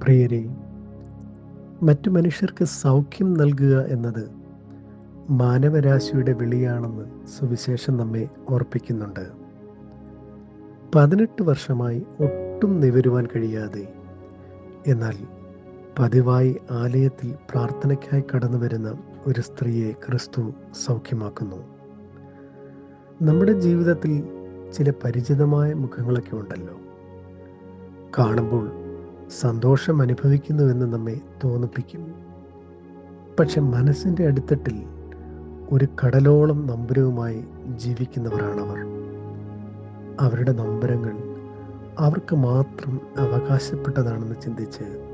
പ്രിയരെ മറ്റു മനുഷ്യർക്ക് സൗഖ്യം നൽകുക എന്നത് മാനവരാശിയുടെ വിളിയാണെന്ന് സുവിശേഷം നമ്മെ ഓർപ്പിക്കുന്നുണ്ട്. പതിനെട്ട് വർഷമായി ഒട്ടും നിവരുവാൻ കഴിയാതെ എന്നാൽ പതിവായി ആലയത്തിൽ പ്രാർത്ഥനയ്ക്കായി കടന്നു വരുന്ന ഒരു സ്ത്രീയെ ക്രിസ്തു സൗഖ്യമാക്കുന്നു. നമ്മുടെ ജീവിതത്തിൽ ചില പരിചിതമായ മുഖങ്ങളൊക്കെ ഉണ്ടല്ലോ. കാണുമ്പോൾ സന്തോഷം അനുഭവിക്കുന്നുവെന്ന് നമ്മെ തോന്നിപ്പിക്കും. പക്ഷെ മനസ്സിന്റെ അടിത്തട്ടിൽ ഒരു കടലോളം നമ്പരവുമായി ജീവിക്കുന്നവരാണവർ. അവരുടെ നമ്പരങ്ങൾ അവർക്ക് മാത്രം അവകാശപ്പെട്ടതാണെന്ന് ചിന്തിച്ച്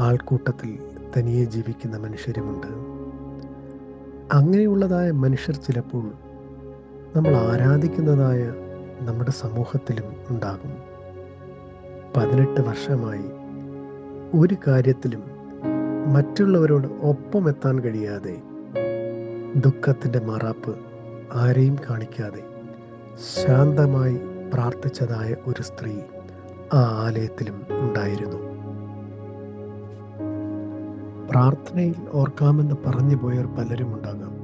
ആൾക്കൂട്ടത്തിൽ തനിയെ ജീവിക്കുന്ന മനുഷ്യരുമുണ്ട്. അങ്ങനെയുള്ളതായ മനുഷ്യർ ചിലപ്പോൾ നമ്മൾ ആരാധിക്കുന്നതായ നമ്മുടെ സമൂഹത്തിലും ഉണ്ടാകും. പതിനെട്ട് വർഷമായി ഒരു കാര്യത്തിലും മറ്റുള്ളവരോട് ഒപ്പം എത്താൻ കഴിയാതെ ദുഃഖത്തിന്റെ മറാപ്പ് ആരെയും കാണിക്കാതെ ശാന്തമായി പ്രാർത്ഥിച്ചതായ ഒരു സ്ത്രീ ആ ആലയത്തിലും ഉണ്ടായിരുന്നു. പ്രാർത്ഥനയിൽ ഓർക്കാമെന്ന് പറഞ്ഞു പോയവർ പലരും ഉണ്ടാകാം.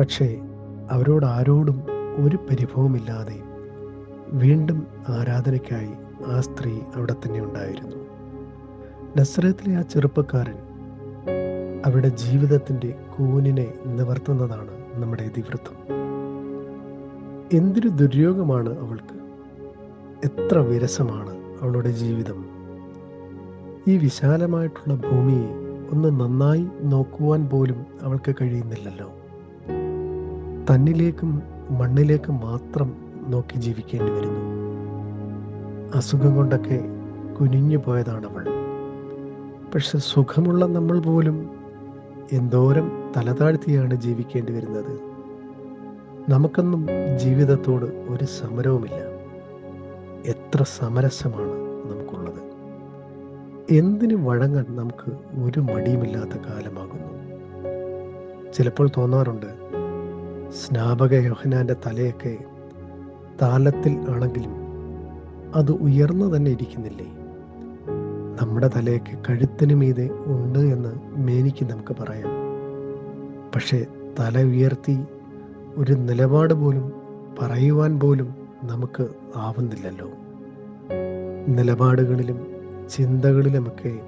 പക്ഷേ അവരോട് ആരോടും ഒരു പരിഭവമില്ലാതെ വീണ്ടും ആരാധനയ്ക്കായി ആ സ്ത്രീ അവിടെ തന്നെ ഉണ്ടായിരുന്നു. നസ്രത്തിലെ ആ ചെറുപ്പക്കാരൻ അവരുടെ ജീവിതത്തിന്റെ കൂനിനെ നിവർത്തുന്നതാണ് നമ്മുടെ ഇതിവൃത്തം. എന്തൊരു ദുര്യോഗമാണ് അവൾക്ക്. എത്ര വിരസമാണ് അവളുടെ ജീവിതം. ഈ വിശാലമായിട്ടുള്ള ഭൂമിയെ ഒന്ന് നന്നായി നോക്കുവാൻ പോലും അവൾക്ക് കഴിയുന്നില്ലല്ലോ. തന്നിലേക്കും മണ്ണിലേക്കും മാത്രം നോക്കി ജീവിക്കേണ്ടി വരുന്നു. അസുഖം കൊണ്ടൊക്കെ കുനിഞ്ഞു പോയതാണ് അവൾ പക്ഷെ സുഖമുള്ള നമ്മൾ പോലും എന്തോരം തലതാഴ്ത്തിയാണ് ജീവിക്കേണ്ടി വരുന്നത്. നമുക്കൊന്നും ജീവിതത്തോട് ഒരു സമരവുമില്ല. എത്ര സമരസമാണ് നമുക്കുള്ളത്. എന്തിനു വഴങ്ങാൻ നമുക്ക് ഒരു മടിയുമില്ലാത്ത കാലമാകുന്നു. ചിലപ്പോൾ തോന്നാറുണ്ട് സ്നാപക യോഹനാന്റെ തലയൊക്കെ താലത്തിൽ ആണെങ്കിലും അത് ഉയർന്നു തന്നെ ഇരിക്കുന്നില്ലേ? നമ്മുടെ തലയൊക്കെ കഴുത്തിന് മീതെ ഉണ്ട് എന്ന് മേനിക്ക് നമുക്ക് പറയാം. പക്ഷേ തല ഉയർത്തി ഒരു നിലപാട് പോലും പറയുവാൻ പോലും നമുക്ക് ആവുന്നില്ലല്ലോ. നിലപാടുകളിലും ചിന്തകളിലുമൊക്കെ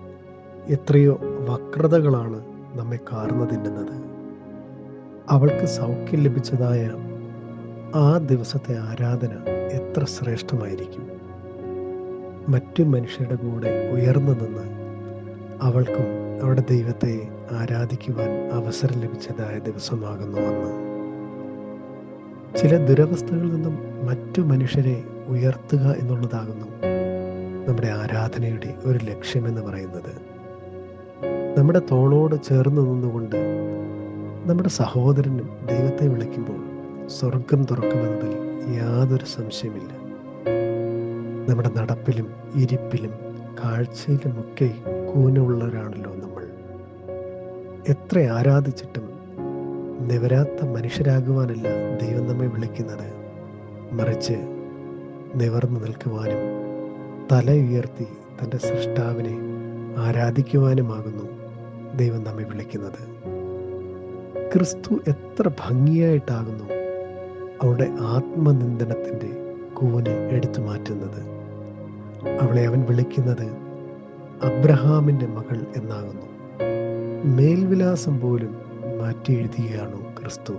എത്രയോ വക്രതകളാണ് നമ്മെ കാർന്നു തിന്നുന്നത്. അവൾക്ക് സൗഖ്യം ലഭിച്ചതായ ആ ദിവസത്തെ ആരാധന എത്ര ശ്രേഷ്ഠമായിരിക്കും. മറ്റു മനുഷ്യരുടെ കൂടെ ഉയർന്നു നിന്ന് അവൾക്കും അവളുടെ ദൈവത്തെ ആരാധിക്കുവാൻ അവസരം ലഭിച്ചതായ ദിവസമാകുന്നു അന്ന്. ചില ദുരവസ്ഥകളിൽ നിന്നും മറ്റു മനുഷ്യരെ ഉയർത്തുക എന്നുള്ളതാകുന്നു നമ്മുടെ ആരാധനയുടെ ഒരു ലക്ഷ്യമെന്ന് പറയുന്നത്. നമ്മുടെ തോളോട് ചേർന്ന് നിന്നുകൊണ്ട് നമ്മുടെ സഹോദരനും ദൈവത്തെ വിളിക്കുമ്പോൾ സ്വർഗം തുറക്കുമെന്നതിൽ യാതൊരു സംശയമില്ല നമ്മുടെ നടപ്പിലും ഇരിപ്പിലും കാഴ്ചയിലുമൊക്കെ കൂനുള്ളവരാണല്ലോ നമ്മൾ. എത്ര ആരാധിച്ചിട്ടും നിവരാത്ത മനുഷ്യരാകുവാനല്ല ദൈവം നമ്മെ വിളിക്കുന്നത്. മറിച്ച് നിവർന്നു നിൽക്കുവാനും തല ഉയർത്തി തന്റെ സൃഷ്ടാവിനെ ആരാധിക്കുവാനുമാകുന്നു ദൈവം നമ്മെ വിളിക്കുന്നത്. ക്രിസ്തു എത്ര ഭംഗിയായിട്ടാകുന്നു അവരുടെ ആത്മനിന്ദനത്തിന്റെ കൂന് എടുത്തു മാറ്റുന്നത്. അവളെ അവൻ വിളിക്കുന്നത് അബ്രഹാമിന്റെ മകൾ എന്നാകുന്നു. മേൽവിലാസം പോലും മാറ്റി എഴുതിയാണു ക്രിസ്തു.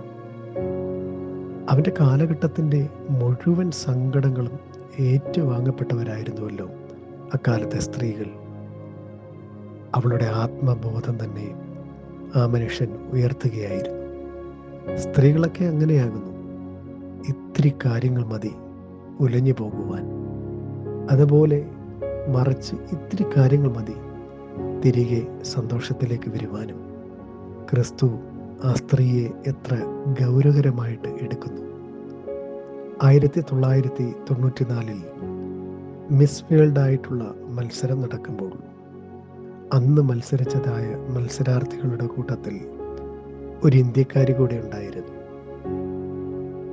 അവന്റെ കാലഘട്ടത്തിന്റെ മുഴുവൻ സങ്കടങ്ങളും ഏറ്റുവാങ്ങപ്പെട്ടവരായിരുന്നുവല്ലോ അക്കാലത്തെ സ്ത്രീകൾ. അവളുടെ ആത്മബോധം തന്നെ ആ മനുഷ്യൻ ഉയർത്തുകയായിരുന്നു. സ്ത്രീകളൊക്കെ അങ്ങനെയാകുന്നു. ഇത്തിരി കാര്യങ്ങൾ മതി ഉലഞ്ഞു പോകുവാൻ. അതുപോലെ മറിച്ച് ഇത്തിരി കാര്യങ്ങൾ മതി. തിരികെ സന്തോഷത്തിലേക്ക് വരുവാനും. ക്രിസ്തു ആ സ്ത്രീയെ എത്ര ഗൗരവകരമായിട്ട് എടുക്കുന്നു. ആയിരത്തി തൊള്ളായിരത്തി തൊണ്ണൂറ്റിനാലിൽ മിസ് വേൾഡായിട്ടുള്ള മത്സരം നടക്കുമ്പോൾ അന്ന് മത്സരിച്ചതായ മത്സരാർത്ഥികളുടെ കൂട്ടത്തിൽ ഒരു ഇന്ത്യക്കാരി കൂടെ ഉണ്ടായിരുന്നു.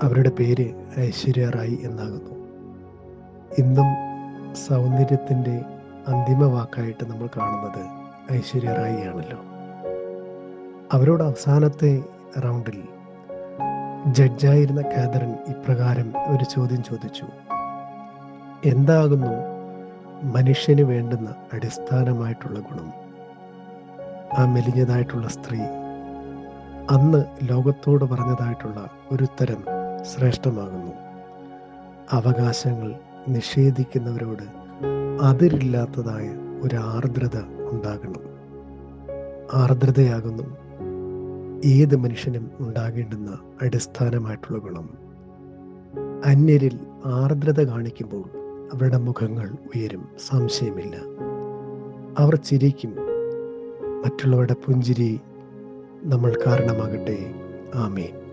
അവരുടെ പേര് ഐശ്വര്യ റായ് എന്നാകുന്നു. ഇന്നും സൗന്ദര്യത്തിന്റെ അന്തിമ വാക്കായിട്ട് നമ്മൾ കാണുന്നത് ഐശ്വര്യ റായി ആണല്ലോ. അവരോട് അവസാനത്തെ റൗണ്ടിൽ ജഡ്ജായിരുന്ന കാതറിൻ ഇപ്രകാരം ഒരു ചോദ്യം ചോദിച്ചു. എന്താകുന്നു മനുഷ്യന് വേണ്ടുന്ന അടിസ്ഥാനമായിട്ടുള്ള ഗുണം? ആ മെലിഞ്ഞതായിട്ടുള്ള സ്ത്രീ അന്ന് ലോകത്തോട് പറഞ്ഞതായിട്ടുള്ള ഒരുത്തരം ശ്രേഷ്ഠമാകുന്നു. അവകാശങ്ങൾ നിഷേധിക്കുന്നവരോട് അതിരില്ലാത്തതായ ഒരു ആർദ്രത ഉണ്ടാകണം. ആർദ്രതയാകുന്നു ഏത് മനുഷ്യനും ഉണ്ടാകേണ്ടുന്ന അടിസ്ഥാനമായിട്ടുള്ള ഗുണം. അന്യരിൽ ആർദ്രത കാണിക്കുമ്പോൾ അവരുടെ മുഖങ്ങൾ ഉയരും സംശയമില്ല. അവർ ചിരിക്കും മറ്റുള്ളവരുടെ പുഞ്ചിരി നമ്മൾ കാരണമാകട്ടെ. ആമേൻ.